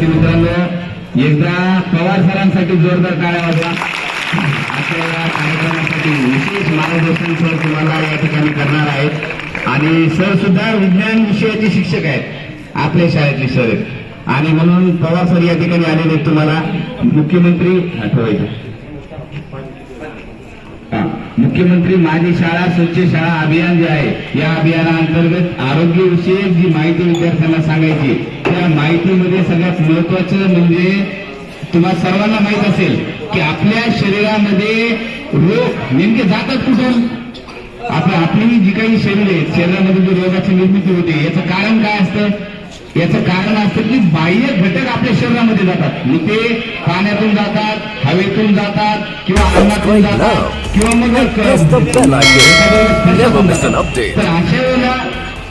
विद्यार्थी मित्रांनो एकदा पवार सरांसाठी जोरदार टाळ्या वाजवा. आजच्या या कार्यक्रमासाठी विशेष मार्गदर्शन सर तुम्हाला या ठिकाणी करणार आहेत. आणि सर सुद्धा विज्ञान विषयाचे शिक्षक आहेत आपल्या शाळेतले सर आहेत. आणि म्हणून पवार सर या ठिकाणी आलेले आहेत तुम्हाला. मुख्यमंत्री आठवायचे मुख्यमंत्री माझी शाळा स्वच्छ शाळा अभियान जे आहे या अभियानाअंतर्गत आरोग्यविषयक जी माहिती विद्यार्थ्यांना सांगायची माहितीमध्ये सगळ्यात महत्वाचं म्हणजे तुम्हाला सर्वांना माहीत असेल की आपल्या शरीरामध्ये रोग नेमके जातात कुठून? आपलं आपली जी काही शरीर आहे शरीरामध्ये जी रोगाची निर्मिती होते याचं कारण काय असतं? याचं कारण असतं की बाह्य घटक आपल्या शरीरामध्ये जातात. मग ते पाण्यातून जातात हवेतून जातात किंवा अन्नातून जातात किंवा मग. तर अशा वेळेला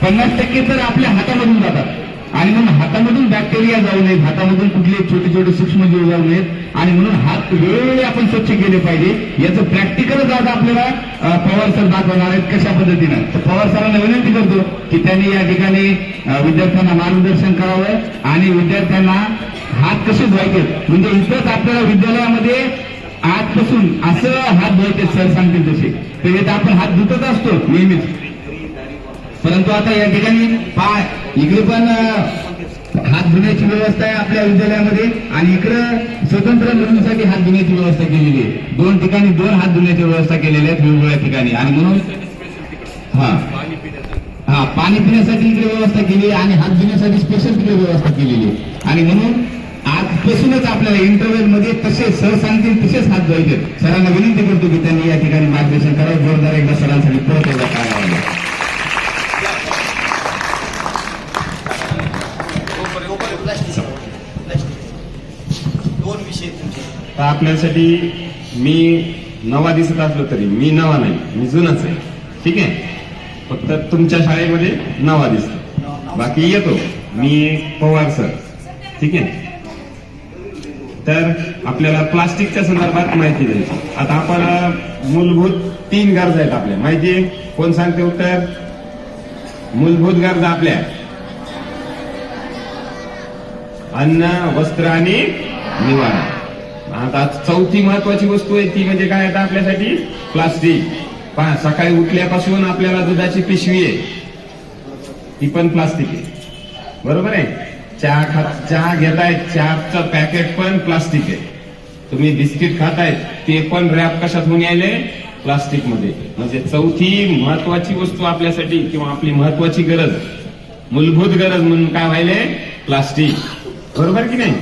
पन्नास टक्के तर आपल्या हातामधून जातात. आणि म्हणून हातामधून बॅक्टेरिया जाऊ नयेत हातामधून कुठले छोटे छोटे सूक्ष्मजीव जाऊ नयेत. आणि म्हणून हात वेळोवेळी आपण स्वच्छ केले पाहिजे. याचं प्रॅक्टिकलच आज आपल्याला पवार सर दाखवणार आहेत कशा पद्धतीनं. तर पवार सरांना विनंती करतो की त्यांनी या ठिकाणी विद्यार्थ्यांना मार्गदर्शन करावं आणि विद्यार्थ्यांना हात कसे धुवायचे. म्हणजे इथंच आपल्याला विद्यालयामध्ये आजपासून असं हात धुवायचे सर सांगतील तसे. तर आपण हात धुतच असतो नेहमीच. परंतु आता या ठिकाणी पाय इकडे पण हात धुण्याची व्यवस्था आहे आपल्या विद्यालयामध्ये आणि इकडं स्वतंत्र मुलींसाठी हात धुण्याची व्यवस्था केलेली आहे. दोन ठिकाणी दोन हात धुण्याची व्यवस्था केलेली आहेत वेगवेगळ्या ठिकाणी. आणि म्हणून हा. हा पाणी पिण्यासाठी इकडे व्यवस्था केली आहे आणि हात धुण्यासाठी स्पेशल तिकडे व्यवस्था केलेली आहे. आणि म्हणून आजपासूनच आपल्याला इंटरव्हलमध्ये तसे सर सांगतील तसेच हात धुवायचे सरांना विनंती करतो की त्यांनी या ठिकाणी मार्गदर्शन करावं. जोरदार एकदा सरांसाठी परत एकदा काय तर आपल्यासाठी मी नवा दिसत असलो तरी मी नवा नाही मी जुनाच आहे. ठीक आहे? फक्त तुमच्या शाळेमध्ये नवा दिसतो. बाकी येतो. मी पवार सर. ठीक आहे? तर आपल्याला प्लास्टिकच्या संदर्भात माहिती द्यायची. आता आपण मूलभूत तीन गरजा आहेत आपल्या. माहिती आहे? कोण सांगते उत्तर? मूलभूत गरजा आपल्या. अन्न वस्त्र आणि निवारा. आता चौथी महत्वाची वस्तू आहे ती म्हणजे काय आता आपल्यासाठी? प्लास्टिक. पहा सकाळी उठल्यापासून आपल्याला दुधाची पिशवी आहे. ती पण प्लास्टिक आहे. बरोबर आहे? चहा खात चहा घेताय चहाचं पॅकेट पण प्लास्टिक आहे. तुम्ही बिस्किट खातायत ते पण रॅप कशात होऊन यायले? प्लास्टिकमध्ये म्हणजे चौथी महत्वाची वस्तू आपल्यासाठी किंवा आपली महत्वाची गरज. मूलभूत गरज म्हणून काय व्हायले? प्लास्टिक. बरोबर की नाही?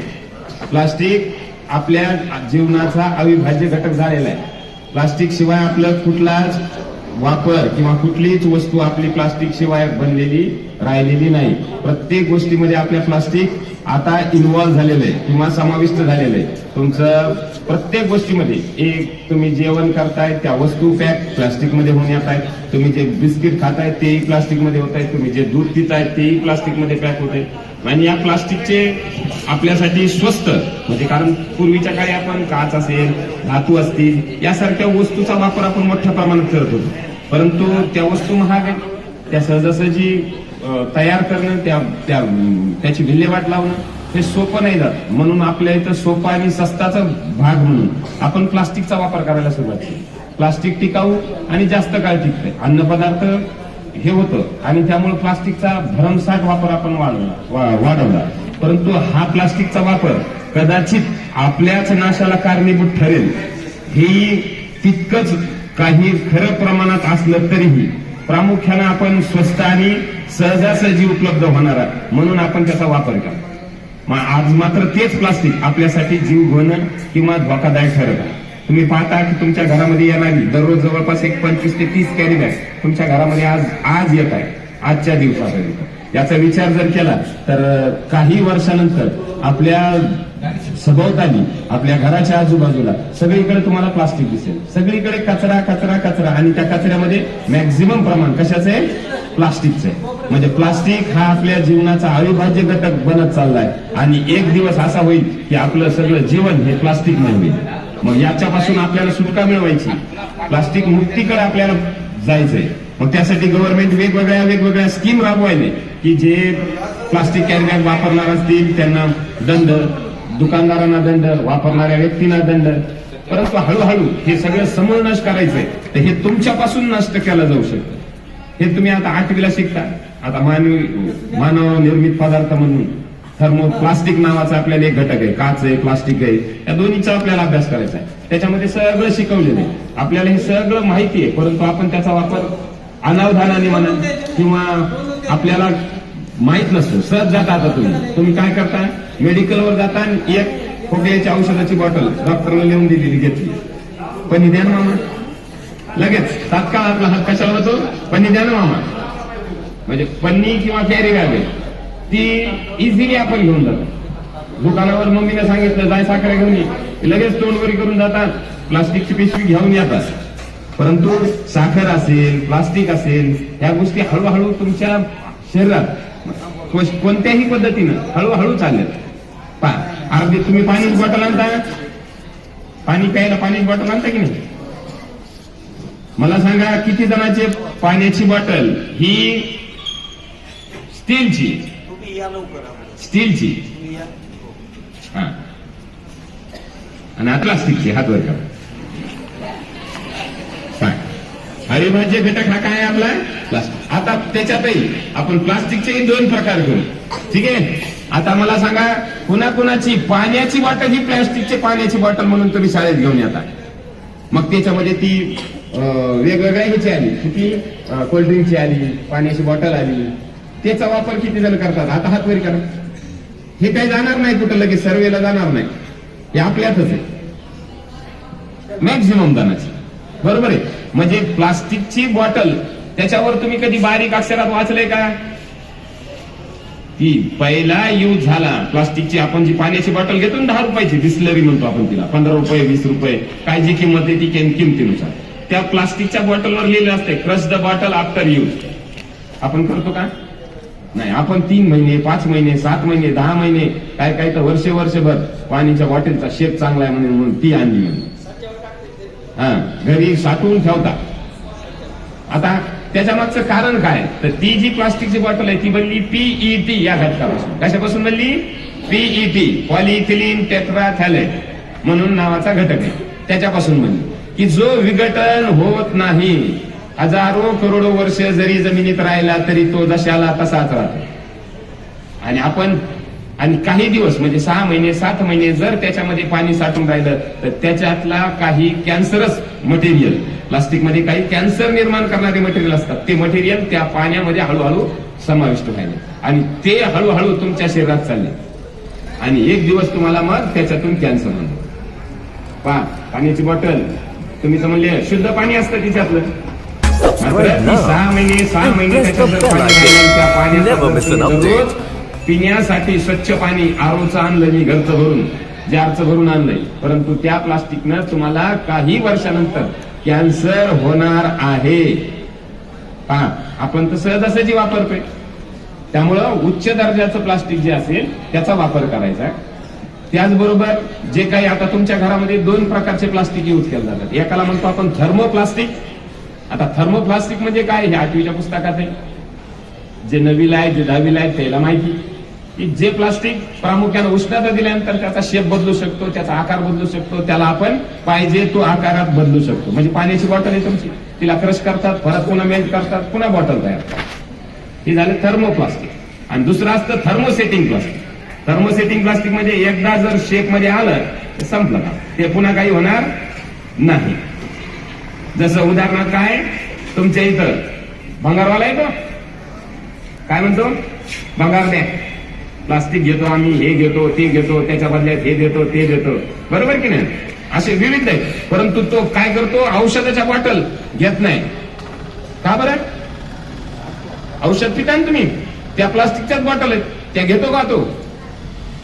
प्लास्टिक आपल्या जीवनाचा अविभाज्य घटक झालेला आहे. प्लास्टिक शिवाय आपलं कुठलाच वापर किंवा कुठलीच वस्तू आपली प्लास्टिक शिवाय बनलेली राहिलेली नाही. प्रत्येक गोष्टीमध्ये आपल्या प्लास्टिक आता इन्व्हॉल्व्ह झालेलं आहे किंवा समाविष्ट झालेलं आहे. तुमचं प्रत्येक गोष्टीमध्ये एक तुम्ही जेवण करताय त्या वस्तू पॅक प्लास्टिकमध्ये होऊन येत आहेत. तुम्ही जे बिस्किट खाताय तेही प्लास्टिकमध्ये होत आहेत. तुम्ही जे दूध पिताय तेही प्लास्टिकमध्ये पॅक होत आहे आणि या प्लास्टिकचे आपल्यासाठी स्वस्त. म्हणजे कारण पूर्वीच्या काळी आपण काच असेल धातू असतील यासारख्या वस्तूचा वापर आपण मोठ्या प्रमाणात करत होतो. परंतु त्या वस्तू महाग आहेत. त्या सहजासहजी तयार करणं त्या त्या त्याची विल्हेवाट लावणं हे सोपं नाही जात. म्हणून आपल्या इथं सोपा आणि सस्ताचा भाग म्हणून आपण प्लास्टिकचा वापर करायला सुरुवात केली. प्लास्टिक टिकाऊ आणि जास्त काळ टिकते अन्नपदार्थ हे होतं. आणि त्यामुळे प्लास्टिकचा भरमसाठ वापर आपण वाढवला वाढवला. परंतु हा प्लास्टिकचा वापर कदाचित आपल्याच नाशाला कारणीभूत ठरेल. हे तितकंच काही खरं प्रमाणात असलं तरीही प्रामुख्यानं आपण स्वस्त आणि सहजासहजी उपलब्ध होणार म्हणून आपण त्याचा वापर करा. आज मात्र तेच प्लास्टिक आपल्यासाठी जीव घेणं किंवा धोकादायक ठरत आहे. तुम्ही पाहता की तुमच्या घरामध्ये येणारी दररोज जवळपास एक पंचवीस ते तीस कॅरी बॅग तुमच्या घरामध्ये आज आज येत आहे आजच्या दिवसापर्यंत. याचा विचार जर केला तर काही वर्षानंतर आपल्या सभोवताली आपल्या घराच्या आजूबाजूला सगळीकडे तुम्हाला प्लास्टिक दिसेल. सगळीकडे कचरा कचरा कचरा. आणि त्या कचऱ्यामध्ये मॅक्झिमम प्रमाण कशाचं आहे? प्लास्टिकचं आहे. म्हणजे प्लास्टिक हा आपल्या जीवनाचा अविभाज्य घटक बनत चाललाय. आणि एक दिवस असा होईल की आपलं सगळं जीवन हे प्लास्टिक होईल. मग याच्यापासून आपल्याला सुटका मिळवायची. प्लास्टिक मुक्तीकडे आपल्याला जायचंय. मग त्यासाठी गव्हर्नमेंट वेगवेगळ्या वेगवेगळ्या स्कीम राबवायले की जे प्लास्टिक कॅरीबॅग वापरणार असतील त्यांना दंड दुकानदारांना दंड वापरणाऱ्या व्यक्तींना दंड. परंतु हळूहळू हे सगळं समूळ नष्ट करायचंय. तर हे तुमच्यापासून नष्ट केलं जाऊ शकतं. हे तुम्ही आता आठवीला शिकता. आता मानवी मानव निर्मित पदार्थ म्हणून. थर्मो प्लास्टिक नावाचा आपल्याला एक घटक आहे. काच आहे प्लास्टिक आहे. या दोन्हीचा आपल्याला अभ्यास करायचा आहे. त्याच्यामध्ये सगळं शिकवलेलं आहे. आपल्याला हे सगळं माहिती आहे. परंतु आपण त्याचा वापर अनावधानाने म्हणा किंवा आपल्याला माहीत नसतो. सहज जाता आता तुम्ही. तुम्ही काय करता? मेडिकलवर जाता आणि एक खोकल्याच्या औषधाची बॉटल डॉक्टरला लिहून दिलेली घेतली. पण द्या ना मामा. लगेच. तात्काळ आपला हात कशाला होतो पन्नी द्या ना मामा. म्हणजे पन्नी किंवा कॅरी बॅग आहे ती इझिली आपण घेऊन जातो. दुकानावर मम्मीने सांगितलं जाय साखर घेऊन ये. लगेच तोंडवरी करून जातात. प्लास्टिकची पिशवी घेऊन येतात. परंतु साखर असेल प्लास्टिक असेल ह्या गोष्टी हळूहळू तुमच्या शरीरात कोणत्याही पद्धतीनं हळूहळू चालल्यात. पा अर्धी तुम्ही पाणी बॉटल आणता? पाणी प्यायला पाणी बॉटल आणता की नाही? मला सांगा किती जणांचे पाण्याची बॉटल ही स्टीलची तुम्ही या लवकर आम्हाला. स्टीलची? हा. आणि प्लास्टिकची हात वर करा अविभाज्य घटक हा काय आपला? प्लास्टिक. आता त्याच्यातही आपण प्लास्टिकचेही दोन प्रकार करू ठीक आहे? आता मला सांगा कुणा कुणाची पाण्याची बॉटल ही प्लास्टिकची पाण्याची बॉटल म्हणून तुम्ही शाळेत घेऊन येता? मग त्याच्यामध्ये ती अं, वेगवेगळ्या ह्याची आली. किती कोल्ड्रिंकची आली पाण्याची बॉटल आली. त्याचा वापर किती जण करतात? आता हात वर करा. हे काही जाणार नाही कुठं लगेच सर्वेला जाणार नाही. हे आपल्यातच आहे. मॅक्झिमम दानाची बरोबर आहे? म्हणजे प्लास्टिकची बॉटल त्याच्यावर तुम्ही कधी बारीक अक्षरात वाचलंय का? ती पहिला यूज झाला. प्लास्टिकची आपण जी पाण्याची बॉटल घेतो दहा रुपयाची बिस्लरी म्हणतो आपण तिला. पंधरा रुपये वीस रुपये काय जी किंमत आहे ती किमतीनुसार. त्या प्लास्टिकच्या बॉटलवर लिहिलं असते crush the bottle after use आपण करतो का? नाही आपण तीन महिने पाच महिने सात महिने दहा महिने काय काय तर वर्षे वर्षभर पाणीच्या बॉटलचा शेप चांगला आहे म्हणून म्हणून ती आणली म्हणून. हा घरी साठवून ठेवता. आता त्याच्या मागचं कारण काय? तर ती जी प्लास्टिकची बॉटल आहे ती बनली पीईटी या घटकापासून. कशापासून बनली? पीईटी पॉलिइथिलीन टेट्राथॅलेट म्हणून नावाचा घटक आहे. त्याच्यापासून बनली. की जो विघटन होत नाही हजारो करोडो वर्ष जरी जमिनीत राहिला तरी तो जशाला तसाच राहतो. आणि आपण आणि काही दिवस म्हणजे सहा महिने सात महिने जर त्याच्यामध्ये पाणी साठून राहिलं तर त्याच्यातला काही कॅन्सरस मटेरियल प्लास्टिकमध्ये काही कॅन्सर निर्माण करणारे मटेरियल असतात ते मटेरियल त्या पाण्यामध्ये हळूहळू समाविष्ट राहिले आणि ते हळूहळू तुमच्या शरीरात चालले. आणि एक दिवस तुम्हाला मग त्याच्यातून कॅन्सर होणार. पा पाण्याची बॉटल तुम्ही तर म्हणले शुद्ध पाणी असतं तिच्यातलं. सहा महिने सहा महिने पिण्यासाठी स्वच्छ पाणी आरोचं आणलं मी घरचं भरून जारचं भरून आणलंय. परंतु त्या प्लास्टिकनं तुम्हाला काही वर्षानंतर कॅन्सर होणार आहे. पहा आपण तर सहजासहजी वापरतोय. त्यामुळं उच्च दर्जाचं प्लास्टिक जे असेल त्याचा वापर करायचा. त्याचबरोबर जे काही आता तुमच्या घरामध्ये दोन प्रकारचे प्लास्टिक यूज केले जातात. एकाला म्हणतो आपण थर्मोप्लास्टिक आता थर्मोप्लास्टिक म्हणजे काय? हे आठवीच्या पुस्तकात आहे. जे नवीला आहे जे दहावीला आहे त्याला माहिती. की जे प्लास्टिक प्रामुख्याने उष्णता दिल्यानंतर त्याचा शेप बदलू शकतो त्याचा आकार बदलू शकतो त्याला आपण पाहिजे तो आकारात बदलू शकतो. म्हणजे पाण्याची बॉटल आहे तुमची. तिला क्रश करतात परत पुन्हा मेल्ट करतात पुन्हा बॉटल तयार करतात. हे झालं थर्मोप्लास्टिक आणि दुसरं असतं थर्मोसेटिंग प्लास्टिक थर्मोसेटिंग प्लास्टिक म्हणजे एकदा जर शेपमध्ये आलं तर संपलं ते पुन्हा काही होणार नाही. जसं उदाहरणार्थ काय? तुमच्या इथं. भंगारवाला येतो काय म्हणतो? भंगार द्या. प्लास्टिक घेतो आम्ही हे घेतो ते घेतो त्याच्या बदल्यात हे देतो ते देतो. बरोबर की नाही? असे विविध आहेत. परंतु तो काय करतो? औषधाच्या बॉटल घेत नाही. का बरं? औषध पिता ना तुम्ही? त्या प्लास्टिकच्याच बॉटल आहेत. त्या घेतो का तो?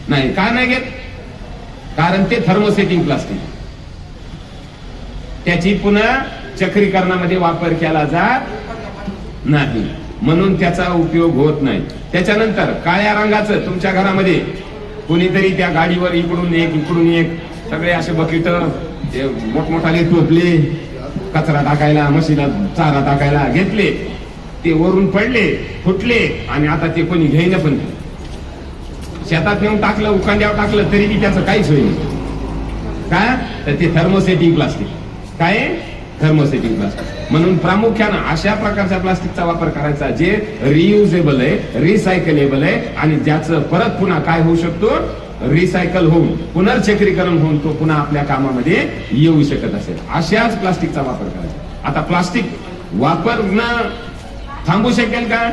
नाही. का नाही घेत? कारण ते थर्मोसेटिंग प्लास्टिक त्याची पुन्हा चक्रीकरणामध्ये वापर केला जात नाही. म्हणून त्याचा उपयोग होत नाही. त्याच्यानंतर काळ्या रंगाचं तुमच्या घरामध्ये कोणीतरी त्या गाडीवर इकडून एक इकडून एक सगळे असे बकेट मोठमोठाले टोपले कचरा टाकायला म्हशीला चारा टाकायला घेतले. ते वरून पडले फुटले आणि आता ते कोणी घेईन पण शेतात नेऊन टाकलं उकांड्यावर टाकलं तरी बी त्याचं काहीच होईल काय तर ते थर्मोसेटिंग प्लास्टिक काय? थर्मोसेटिंग प्लास्टिक म्हणून प्रामुख्यानं अशा प्रकारच्या प्लास्टिकचा वापर करायचा जे रियुजेबल आहे रिसायकलेबल आहे आणि ज्याचं परत पुन्हा काय होऊ शकतो? रिसायकल होऊन पुनर्चक्रीकरण होऊन तो पुन्हा आपल्या कामामध्ये येऊ शकत असेल. अशाच प्लास्टिकचा वापर करायचा. आता प्लास्टिक वापरणं थांबू शकेल का?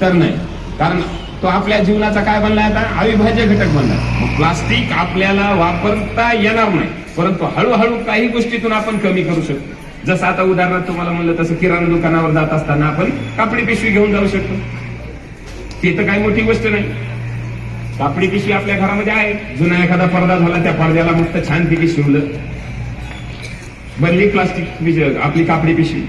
तर नाही. कारण तो आपल्या जीवनाचा काय बनला आता? अविभाज्य घटक बनलाय मग प्लास्टिक आपल्याला वापरता येणार नाही. परंतु हळूहळू काही गोष्टीतून आपण कमी करू शकतो. जसं आता उदाहरणार्थ तुम्हाला म्हणलं तसं किराणा दुकानावर जात असताना आपण कापडी पिशवी घेऊन जाऊ शकतो. ते तर काही मोठी गोष्ट नाही. कापडी पिशवी आपल्या घरामध्ये आहे जुना एखादा पडदा झाला त्या पडद्याला मस्त छानपैकी शिवलं. बनली प्लास्टिक आपली कापडी पिशवी.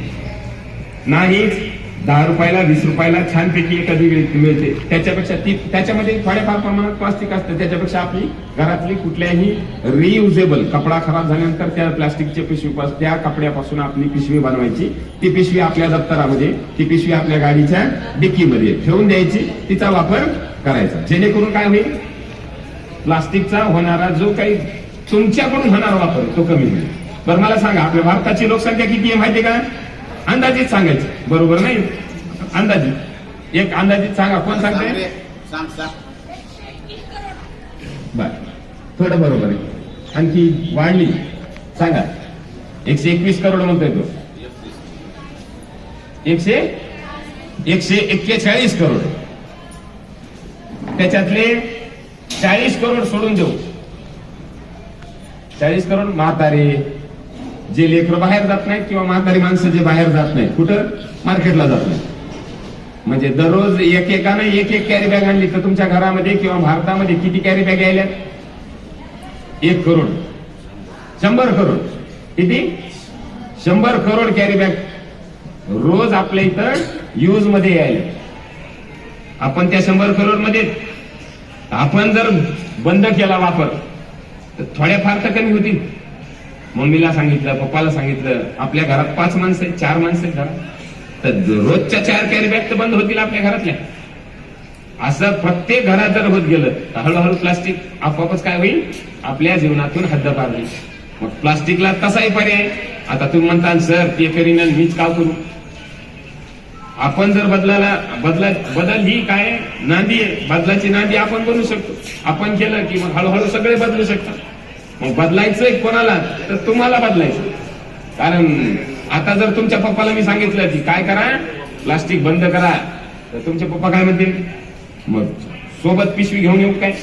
नाही दहा रुपयाला वीस रुपयाला छानपैकी एखादी मिळते त्याच्यापेक्षा ती त्याच्यामध्ये थोड्याफार प्रमाणात प्लास्टिक असतं. त्याच्यापेक्षा आपली घरातली कुठल्याही रियुजेबल कपडा खराब झाल्यानंतर त्या प्लास्टिकच्या पिशवीपासून त्या कपड्यापासून आपली पिशवी बनवायची. ती पिशवी आपल्या दप्तरामध्ये ती पिशवी आपल्या गाडीच्या डिक्कीमध्ये ठेवून द्यायची. तिचा वापर करायचा. जेणेकरून काय होईल? प्लास्टिकचा होणारा जो काही तुमच्याकडून होणारा वापर तो कमी होईल. बरं मला सांगा आपल्या भारताची लोकसंख्या किती आहे माहिती का? अंदाजित सांगायची. बरोबर नाही? अंदाजित एक अंदाजित सांगा. कोण सांगते सांग सांग. बर. थोडं बरोबर आहे. आणखी वाढली. सांगा. एकशे एकवीस करोड म्हणतोय तो. एकशे? एकशे एक्केचाळीस करोड. त्याच्यातले चाळीस करोड सोडून देऊ. चाळीस करोड म्हातारे. जे लेकरं बाहेर जात नाहीत किंवा म्हातारी माणसं जे बाहेर जात नाहीत कुठं? मार्केटला जात नाही म्हणजे दररोज एकेकानं एक एक कॅरी बॅग आणली तर तुमच्या घरामध्ये किंवा भारतामध्ये किती कॅरी बॅग यायल्या एक करोड. शंभर करोड. किती? शंभर करोड कॅरी बॅग रोज आपल्या इथं यूजमध्ये यायला. आपण त्या शंभर करोडमध्ये आपण जर बंद केला वापर तर थोड्याफार तर कमी होतील. मम्मीला सांगितलं पप्पाला सांगितलं आपल्या घरात पाच माणसं आहेत चार माणसं आहेत घरात. तर रोजच्या चार कॅरी बॅग तर बंद होतील आपल्या घरातल्या. असं प्रत्येक घरात जर होत गेलं तर हळूहळू प्लास्टिक आपोआपच काय होईल? आपल्या जीवनातून हद्दपार होईल. मग प्लास्टिकला तसाही पर्याय. आता तुम्ही म्हणता सर ते करीन मीच का करू? आपण जर बदलाला बदला बदल ही काय? नांदी आहे. बदलाची नांदी आपण बनवू शकतो. आपण केलं की मग हळूहळू सगळे बदलू शकतात. मग बदलायचंय कोणाला तर तुम्हाला बदलायचं कारण आता जर तुमच्या पप्पाला मी सांगितलं की काय करा प्लास्टिक बंद करा तर तुमचे पप्पा काय म्हणतील? मग सोबत पिशवी घेऊन येऊ काय?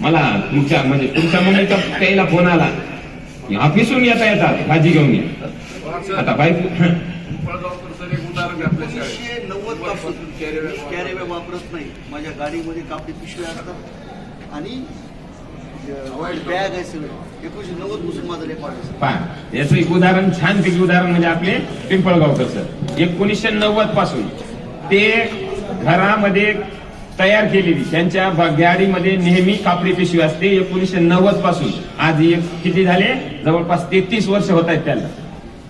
मला तुमच्या म्हणजे तुमच्या मम्मीचा त्याला फोन आला की ऑफिसून येता येतात भाजी घेऊन या. आता बायको एकोणीसशे नव्वदपासून कॅरी वापरत नाही. माझ्या गाडीमध्ये कापडी पिशव्या असतात. आणि याचं एक उदाहरण छानपैकी उदाहरण म्हणजे आपले पिंपळगावकर सर. एकोणीसशे नव्वदपासून ते घरामध्ये तयार केलेली त्यांच्या गॅरीमध्ये गाडीमध्ये नेहमी कापडी पिशवी असते. एकोणीसशे नव्वदपासून आज एक किती झाले? जवळपास तेहतीस वर्ष होत आहेत त्याला.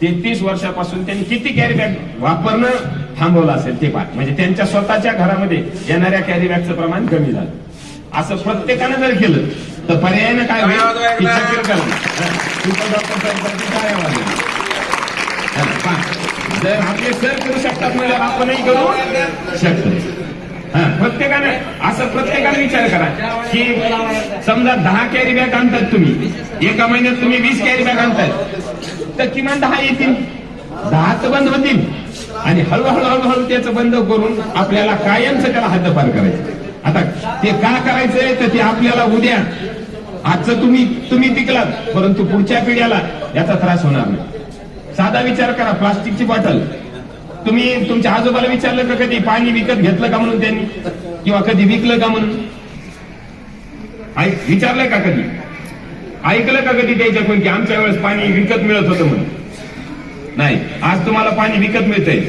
तेहतीस वर्षापासून त्यांनी किती कॅरी बॅग वापरणं थांबवलं असेल ते पाठ म्हणजे त्यांच्या स्वतःच्या घरामध्ये येणाऱ्या कॅरी बॅगचं प्रमाण कमी झालं. असं प्रत्येकानं जर केलं तर पर्यायानं काय. जर आपले सर करू शकतात म्हणजे आपणही करू? शकतो. प्रत्येकानं असं प्रत्येकाने विचार करा की समजा दहा कॅरी बॅग आणतात तुम्ही. एका महिन्यात तुम्ही वीस कॅरी बॅग आणताय तर किमान दहा येतील. दहा तर बंद होतील. आणि हळूहळू हळूहळू त्याचं बंद करून आपल्याला कायमचं त्याला हद्दपार करायचं. आता ते का करायचंय? तर ते आपल्याला उद्या आजचं तुम्ही तुम्ही टिकलात परंतु पुढच्या पिढ्याला याचा त्रास होणार नाही. साधा विचार करा प्लास्टिकची बॉटल. तुम्ही तुमच्या आजोबाला विचारलं का कधी पाणी विकत घेतलं का म्हणून त्यांनी? किंवा कधी विकलं का म्हणून? ऐक विचारलंय का कधी? ऐकलं का कधी त्याच्याकडून की आमच्या वेळेस पाणी विकत मिळत होतं म्हणून? नाही आज तुम्हाला पाणी विकत मिळतंय.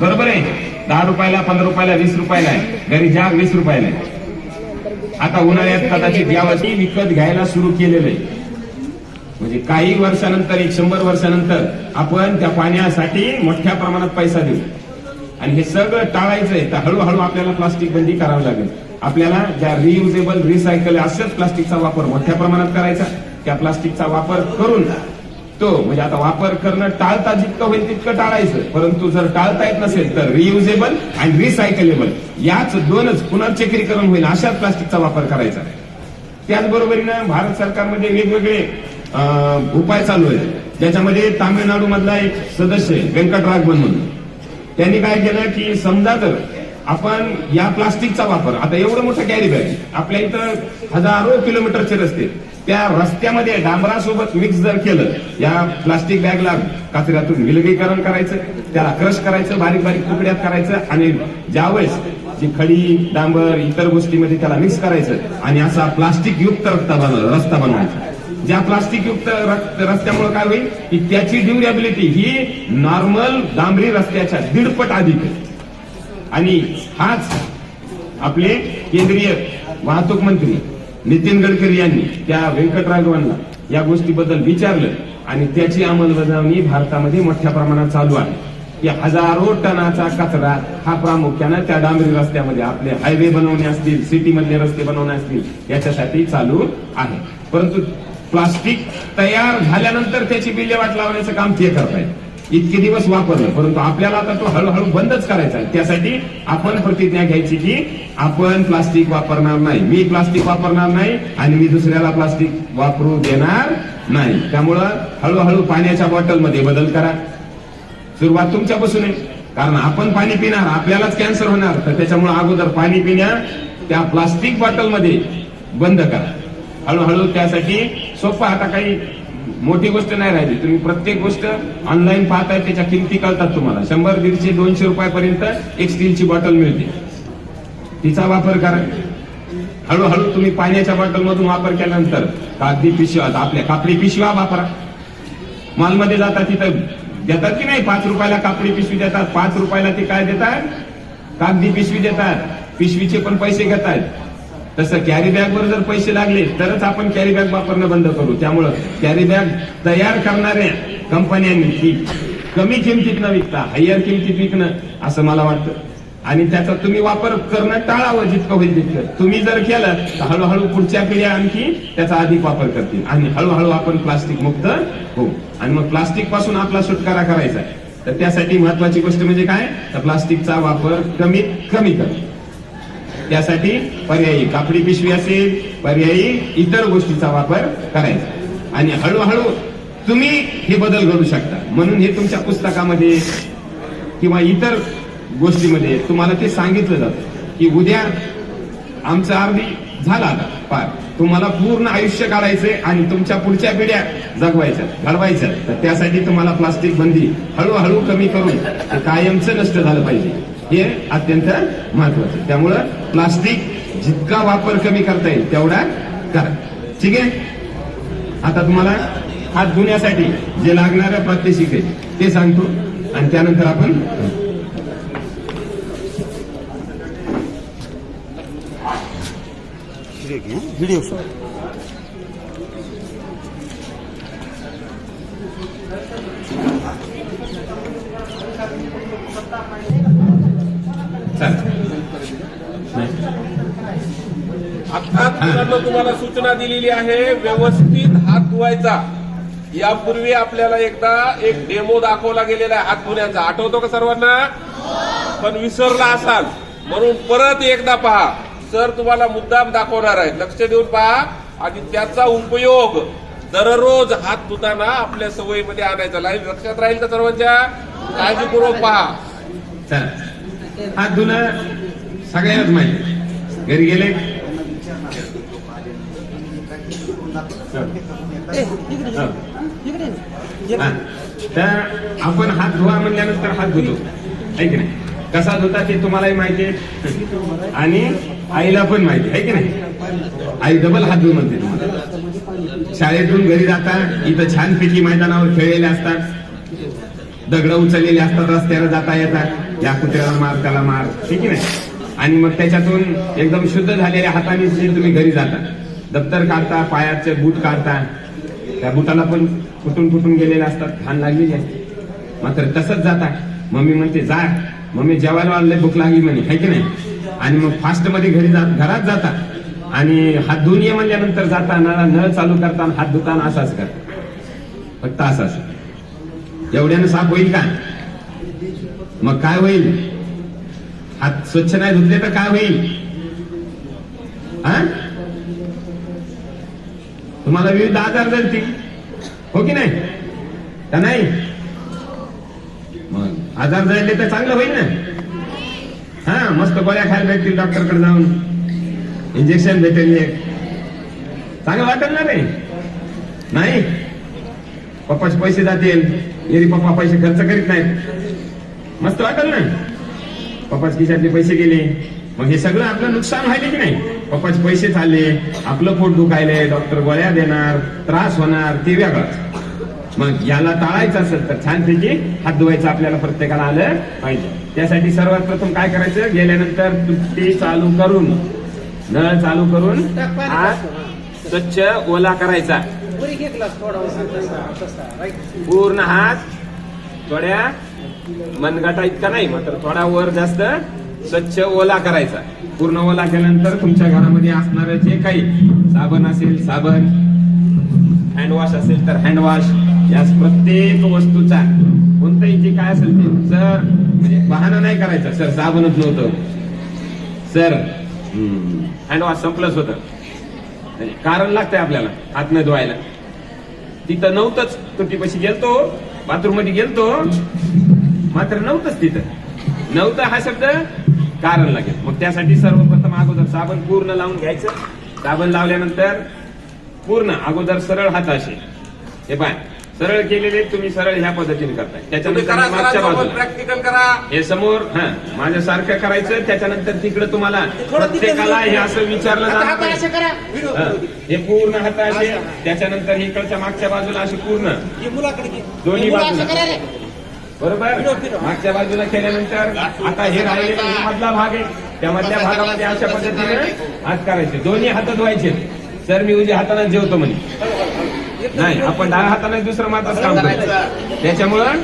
बरोबर आहे? दहा रुपयाला पंधरा रुपयाला वीस रुपयाला आहे. घरी जाग वीस रुपयाला आहे. आता उन्हाळ्यात कदाचित यावर्षी विकत घ्यायला सुरू केलेलं आहे. म्हणजे काही वर्षानंतर एक शंभर वर्षानंतर आपण त्या पाण्यासाठी मोठ्या प्रमाणात पैसा देऊ. आणि हे सगळं टाळायचंय तर हळूहळू आपल्याला प्लास्टिक बंदी करावी लागेल. आपल्याला ज्या रियुजेबल रिसायकल अशाच प्लास्टिकचा वापर मोठ्या प्रमाणात करायचा. त्या प्लास्टिकचा वापर करून तो म्हणजे आता वापर करणं टाळता जितकं होईल तितकं टाळायचं. परंतु जर टाळता येत नसेल तर रियुजेबल आणि रिसायकलेबल याच दोनच पुनर्चक्रीकरण होईल अशाच प्लास्टिकचा वापर करायचा. त्याचबरोबरीनं भारत सरकारमध्ये वेगवेगळे उपाय चालू आहेत. ज्याच्यामध्ये तामिळनाडू मधला एक सदस्य व्यंकटराघवन म्हणून. त्यांनी काय केलं की समजा जर आपण या प्लास्टिकचा वापर आता एवढं मोठं कॅरी बॅग आपल्या इथं हजारो किलोमीटरचे रस्ते त्या रस्त्यामध्ये डांबरासोबत मिक्स जर केलं या प्लास्टिक बॅगला कचऱ्यातून विलगीकरण करायचं त्याला क्रश करायचं बारीक बारीक तुकड्यात करायचं आणि ज्यावेळेस जी खडी डांबर इतर गोष्टीमध्ये त्याला मिक्स करायचं आणि असा प्लास्टिक युक्त रस्ता रस्ता बनवायचा. ज्या प्लास्टिक युक्त रस्त- रस्त्यामुळे काय होईल? की त्याची ड्युरेबिलिटी ही नॉर्मल डांबरी रस्त्याच्या दीडपट अधिक आणि हाच आपले केंद्रीय वाहतूक मंत्री नितीन गडकरी यांनी त्या व्यंकटराघवांना या गोष्टीबद्दल विचारलं आणि त्याची अंमलबजावणी भारतामध्ये मोठ्या प्रमाणात चालू आहे. की हजारो टनाचा कचरा हा प्रामुख्यानं त्या डांबरी रस्त्यामध्ये आपले हायवे बनवणे असतील सिटी मधले रस्ते बनवणे असतील याच्यासाठी चालू आहे. परंतु प्लास्टिक तयार झाल्यानंतर त्याची विल्हेवाट लावण्याचं काम ते करतायत. इतके दिवस वापरलं. परंतु आपल्याला आता तो हळूहळू बंदच करायचा आहे. त्यासाठी आपण प्रतिज्ञा घ्यायची की आपण प्लास्टिक वापरणार नाही. मी प्लास्टिक वापरणार नाही आणि मी दुसऱ्याला प्लास्टिक वापरू देणार नाही. त्यामुळं हळूहळू पाण्याच्या बॉटलमध्ये बदल करा. सुरुवात तुमच्यापासून आहे. कारण आपण पाणी पिणार आपल्यालाच कॅन्सर होणार. तर त्याच्यामुळे अगोदर पाणी पिण्या त्या प्लास्टिक बॉटलमध्ये बंद करा. हळूहळू त्यासाठी सोपं आता काही मोठी गोष्ट नाही राहिली. तुम्ही प्रत्येक गोष्ट ऑनलाईन पाहताय त्याच्या किमती कळतात तुम्हाला. शंभर दीडशे दोनशे रुपयापर्यंत एक स्टीलची बॉटल मिळते. तिचा वापर करा. हळूहळू तुम्ही पाण्याच्या बॉटलमधून वापर केल्यानंतर कागदी पिशव्या आता आपल्या कापडी पिशव्या वापरा. मॉलमध्ये जातात तिथं देतात की नाही? पाच रुपयाला कापडी पिशवी देतात. पाच रुपयाला ते काय देतात? कागदी पिशवी देतात. पिशवीचे पण पैसे घेतात. तसं कॅरी बॅग वर जर पैसे लागले तरच आपण कॅरी बॅग वापरणं बंद करू. त्यामुळं कॅरी बॅग तयार करणाऱ्या कंपन्यांनी ती कमी किमतीत न विकता हायर किमतीत विकणं असं मला वाटतं. आणि त्याचा तुम्ही वापर करणं टाळावं जितकं होईल तितकं. तुम्ही जर केलं तर हळूहळू पुढच्या पिढ्या आणखी त्याचा अधिक वापर करतील. आणि हळूहळू आपण प्लास्टिक मुक्त होऊ. आणि मग प्लास्टिकपासून आपला सुटकारा करायचा आहे. तर त्यासाठी महत्वाची गोष्ट म्हणजे काय? तर प्लास्टिकचा वापर कमीत कमी करा. त्यासाठी पर्यायी कापडी पिशवी असेल पर्यायी इतर गोष्टीचा वापर करायचा. आणि हळूहळू तुम्ही हे बदल घडू शकता. म्हणून हे तुमच्या पुस्तकामध्ये किंवा इतर गोष्टीमध्ये तुम्हाला ते सांगितलं जातं की उद्या आमचा अर्धी झाला आता पार. तुम्हाला पूर्ण आयुष्य काढायचंय आणि तुमच्या पुढच्या पिढ्या जगवायच्या घडवायच्या. तर त्यासाठी तुम्हाला प्लास्टिक बंदी हळूहळू कमी करून कायमचं नष्ट झालं पाहिजे. हे अत्यंत महत्वाचं त्यामुळं प्लास्टिक जितका वापर कमी करता येईल तेवढा करा. ठीक आहे? आता तुम्हाला हात धुण्यासाठी जे लागणारं प्रात्यक्षिक आहे ते सांगतो. आणि त्यानंतर आपण व्हिडिओ चालेल. आता मुलांना तुम्हाला सूचना दिलेली आहे व्यवस्थित हात धुवायचा. यापूर्वी आपल्याला एकदा एक डेमो दाखवला गेलेला आहे हात धुण्याचा. आठवतो का सर्वांना? पण विसरला असाल. म्हणून परत एकदा पहा. सर तुम्हाला मुद्दाम दाखवणार आहे लक्ष देऊन पहा. आणि त्याचा उपयोग दररोज हात धुताना आपल्या सवयीमध्ये आणायचा. लाईव्ह लक्षात राहील का सर्वांच्या? काळजीपूर्वक पहा. हात धुणं सगळ्यांनाच माहिती. घरी गेले. तर आपण हात धुवा म्हणल्यानंतर हात धुतो. आहे की नाही? कसा धुता ते तुम्हालाही माहिती आहे. आणि आईला पण माहिती आहे. की नाही? आई डबल हात धुवून म्हणते तुम्हाला. शाळेतून घरी जाता इथं छानपैकी मैदानावर खेळलेले असतात. दगड उचललेले असतात रस्त्याला जाता येतात. या कुत्र्याला मार त्याला मार. ठीक आहे नाही? आणि मग त्याच्यातून एकदम शुद्ध झालेल्या हाताने तुम्ही घरी जाता दप्तर काढता पायाचे बूट काढता त्या बुटाला पण फुटून फुटून गेलेले असतात घाण लागलेली असते मात्र तसंच जाता. मम्मी म्हणते जा. मम्मी जेवायला वाढले भूक लागली म्हणे है की नाही? आणि मग फास्टमध्ये घरी जात घरात जाता. आणि हात धुवून ये म्हणल्यानंतर जाता नळ नळ चालू करताना हात धुताना असाच करता. फक्त असाच. एवढ्यानं साफ होईल का? मग काय होईल? हात स्वच्छ नाही धुतले तर काय होईल? हा? तुम्हाला विविध आजार जळतील हो की नाही? का नाही? मग? आजार जळले तर चांगलं होईल ना? हा मस्त गोळ्या खायला भेटतील डॉक्टरकडे जाऊन. इंजेक्शन भेटेल एक. चांगलं वाटेल ना रे? नाही? पप्पाचे पैसे जातील. एरी पप्पा पैसे खर्च करीत नाहीत. मस्त वाटेल ना? पप्पाच खिशातले पैसे गेले. मग हे सगळं आपलं नुकसान व्हायले की नाही? पप्पाचे पैसे चालले आपलं पोट दुखायले डॉक्टर गोळ्या देणार त्रास होणार ते वेगळंच. मग याला टाळायचं असेल तर छानपैकी हात धुवायचं आपल्याला प्रत्येकाला आलं पाहिजे. त्यासाठी सर्वात प्रथम काय करायचं? गेल्यानंतर ते चालू करून नळ चालू करून हात स्वच्छ ओला करायचा. पूर्ण हात थोड्या मनगटा इतका नाही मात्र थोडा वर जास्त स्वच्छ ओला करायचा. पूर्ण ओला केल्यानंतर तुमच्या घरामध्ये असणारं जे काही साबण असेल साबण हँडवॉश असेल तर हँडवॉश या प्रत्येक वस्तूचा कोणतंही जे काय असेल ते सर म्हणजे वाहन नाही करायचा. सर साबणच नव्हतं. सर हँडवॉश संपलंच होतं. म्हणजे कारण लागतंय आपल्याला हात न धुवायला. तिथं नव्हतंच. तुटीपाशी गेलतो बाथरूममध्ये गेलतो. मात्र नव्हतंच तिथं. नव्हतं हा शब्द कारण लागेल. मग त्यासाठी सर्वप्रथम अगोदर साबण पूर्ण लावून घ्यायचं. साबण लावल्यानंतर पूर्ण अगोदर सरळ हात असे हे पाय सरळ केलेले तुम्ही सरळ ह्या पद्धतीने करताय. त्याच्यानंतर मागच्या बाजूला. प्रॅक्टिकल करा. हे समोर हा माझ्या सारखं करायचं त्याच्यानंतर तिकडे तुम्हाला प्रत्येकाला हे असं विचारलं नाही. हा. हे पूर्ण हात असे. त्याच्यानंतर इकडच्या मागच्या बाजूला असे पूर्ण. दोन्ही बाजूला. बरोबर? मागच्या बाजूला केल्यानंतर आता हे राहिलेला मधला भाग आहे. त्या मधल्या भागामध्ये अशा पद्धतीने हात करायचे. दोन्ही हात धुवायचे. सर मी उद्या हाताने जेवतो म्हणे. नाही आपण डाव्या हाताने दुसरं मात्रच काम करतो. त्याच्यामुळं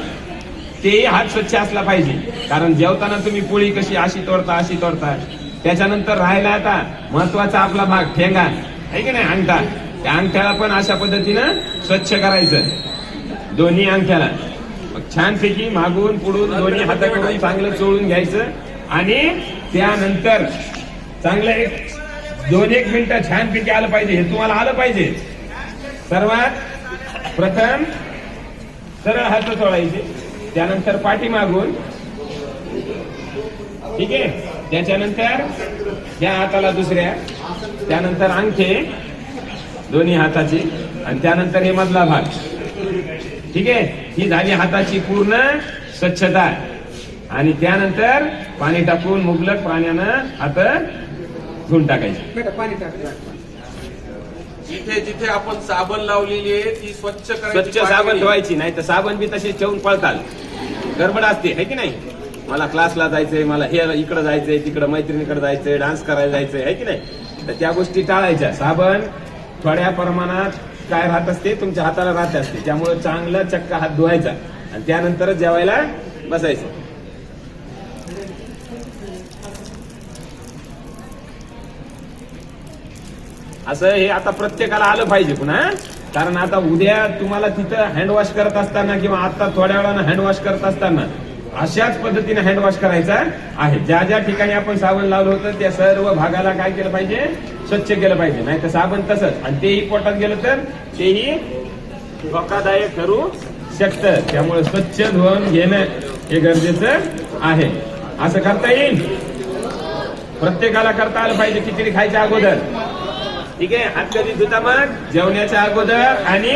तेही हात स्वच्छ असला पाहिजे. कारण जेवताना तुम्ही पोळी कशी अशी तोडता अशी तोडता. त्याच्यानंतर राहिला आता महत्त्वाचा आपला भाग ठेंगा. आहे की नाही? अंगठा. त्या अंगठ्याला पण अशा पद्धतीनं स्वच्छ करायचं. दोन्ही अंगठ्याला. छानपैकी मागून पुढून दोन्ही हाताकडून चांगलं चोळून घ्यायचं. आणि त्यानंतर चांगलं एक दोन एक मिनिटं छानपैकी आलं पाहिजे. हे तुम्हाला आलं पाहिजे. सर्वात प्रथम सरळ हात चोळायचे. त्यानंतर पाठी मागून. ठीक आहे? त्याच्यानंतर या हाताला दुसऱ्या. त्यानंतर अंगठे दोन्ही हाताचे. आणि त्यानंतर हे मधला भाग. ठीक आहे? ही झाली हाताची पूर्ण स्वच्छता. आणि त्यानंतर पाणी टाकून मुबलक पाण्यानं हात धुवून टाकायचे. जिथे जिथे आपण साबण लावलेली आहे ती स्वच्छ करायची स्वच्छ साबण आहे. धुवायची नाही तर साबण बी तसे ठेवून पळताल गडबड असते है की नाही? मला क्लासला जायचंय मला हे इकडे जायचंय तिकडे मैत्रिणीकडे जायचंय डान्स करायला जायचंय है की नाही? तर त्या गोष्टी टाळायच्या. साबण थोड्या प्रमाणात काय राहत असते? तुमच्या हाताला राहत असते. त्यामुळे चांगला चक्क हात धुवायचा. आणि त्यानंतर जेवायला बसायचं. असं हे आता प्रत्येकाला आलं पाहिजे पुन्हा. कारण आता उद्या तुम्हाला तिथं हँडवॉश करत असताना किंवा आता थोड्या वेळानं हँडवॉश करत असताना अशाच पद्धतीने हँडवॉश करायचा आहे. ज्या ज्या ठिकाणी आपण साबण लावलं होतं त्या सर्व भागाला काय केलं पाहिजे? स्वच्छ केलं पाहिजे. नाही तर साबण तसंच. आणि तेही पोटात गेलं तर तेही धोकादायक ठरू शकतं. त्यामुळे स्वच्छ धुवून घेणं हे गरजेचं आहे. असं करता येईल? प्रत्येकाला करता आलं पाहिजे. खिचडी खायच्या अगोदर. ठीक आहे? हात कधी धुता मग? जेवण्याच्या अगोदर आणि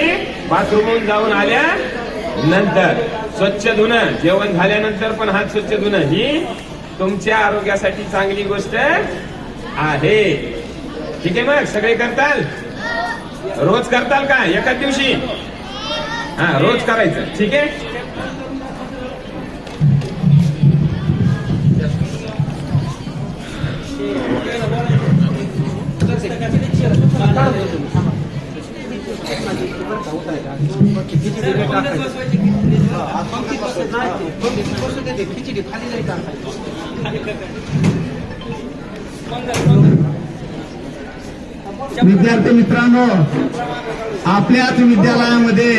बाथरूमहून जाऊन आल्या नंतर स्वच्छ धुणं जेवण झाल्यानंतर पण हात स्वच्छ धुणं ही तुमच्या आरोग्यासाठी चांगली गोष्ट आहे. ठीक आहे मग? सगळे करताल? रोज करताल का? एकाच दिवशी? हा रोज करायचं. ठीक आहे? विद्यार्थी मित्रांनो आपल्याच विद्यालयामध्ये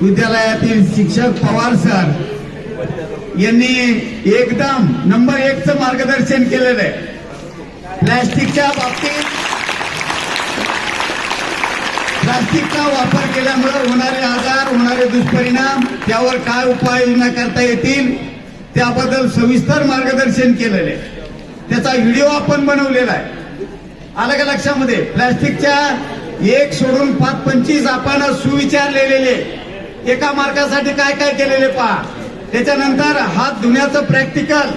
विद्यालयातील शिक्षक पवार सर यांनी एकदम नंबर एकचं मार्गदर्शन केलेलं आहे. प्लॅस्टिकच्या बाबतीत प्लास्टिकचा वापर केल्यामुळे होणारे आजार होणारे दुष्परिणाम त्यावर काय उपाययोजना करता येतील त्याबद्दल सविस्तर मार्गदर्शन केलेले त्याचा व्हिडिओ आपण बनवलेला आहे. आलं का लक्षामध्ये? प्लास्टिकच्या एक सोडून पाच पंचवीस आपण सुविचार लिहिलेले एका मार्कासाठी काय काय केलेले पहा. त्याच्यानंतर हात धुण्याचं प्रॅक्टिकल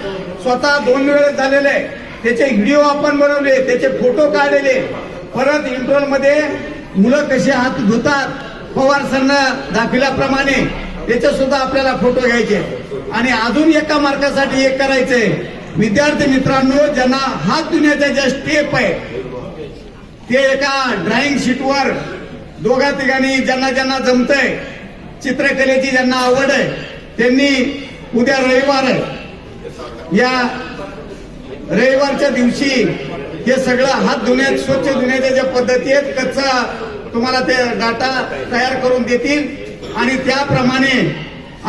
स्वतः दोन वेळेस झालेलं आहे. त्याचे व्हिडिओ आपण बनवले त्याचे फोटो काढलेले. परत इंट्रोलमध्ये मुलं कसे हात धुतात पवार सरनं दाखविल्याप्रमाणे त्याचे सुद्धा आपल्याला फोटो घ्यायचे. आणि अजून एका मार्कासाठी एक करायचंय विद्यार्थी मित्रांनो ज्यांना हात धुण्याच्या ज्या स्टेप आहे ते एका ड्रॉइंग शीटवर दोघा तिघांनी ज्यांना ज्यांना जमतंय चित्रकलेची ज्यांना आवड आहे त्यांनी उद्या रविवार आहे. या रविवारच्या दिवशी हे सगळं हात धुण्यात स्वच्छ धुण्याच्या ज्या पद्धती आहेत कच्चा तुम्हाला ते डाटा तयार करून देतील. आणि त्याप्रमाणे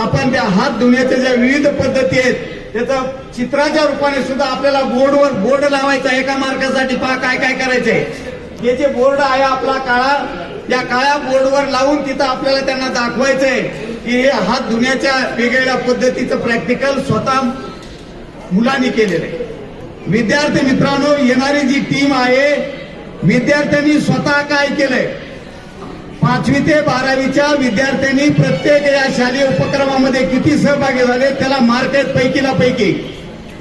आपण त्या हात धुण्याच्या ज्या विविध पद्धती आहेत त्याचं चित्राच्या रूपाने सुद्धा आपल्याला बोर्डवर बोर्ड लावायचा एका मार्कासाठी पहा काय काय करायचंय. हे जे बोर्ड आहे आपला काळा या काळ्या बोर्डवर लावून तिथं आपल्याला त्यांना दाखवायचंय की हे हात धुण्याच्या वेगवेगळ्या पद्धतीचं प्रॅक्टिकल स्वतः मुलांनी केलेलं आहे. विद्यार्थी मित्रांनो येणारी जी टीम आहे विद्यार्थ्यांनी स्वतः काय केलंय? पाचवी ते बारावीच्या विद्यार्थ्यांनी प्रत्येक या शालेय उपक्रमामध्ये किती सहभागी झाले त्याला मार्क आहेत पैकीला पैकी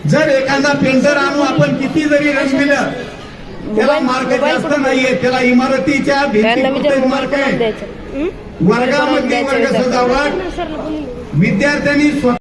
जर एखादा पेंटर आणून आपण किती जरी रंगविलं त्याला मार्क जास्त नाहीये त्याला इमारतीच्या भिंती मार्क मला आहे? वर्गामधली वर्ग सजावट. विद्यार्थ्यांनी स्वतः